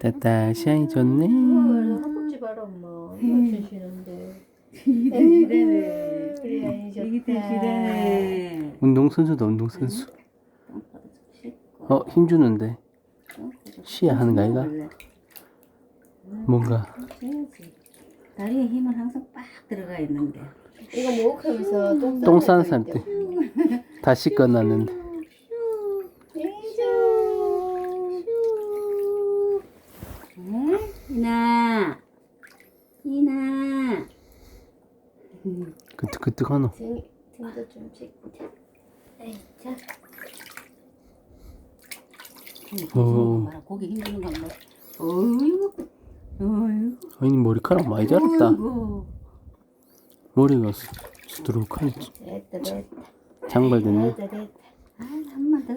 따따 시향이 좋네. 한국집 알아 엄마. 이기도 기대네. 우리 아이 이기도 좋다. 기대네. 운동선수다 운동선수. 어 힘주는데 쉬야 하는 거 아이가? 뭔가. 다리에 힘은 항상 빡 들어가 있는데. 이거 목욕하면서 똥똥 싸는 사람 때다 씻겨놨는데 응? 이나. 이나. 그뜩그뜩하노. 등 등도 좀 씻고. 에이 자. 어. 고기 힘주는 건 뭐. 어이구. 어이구. 아니 머리카락 많이 자랐다. 어이구. 머리가 수- 수두룩하네. 됐다 됐다. 장발됐네. 아, 한번 더.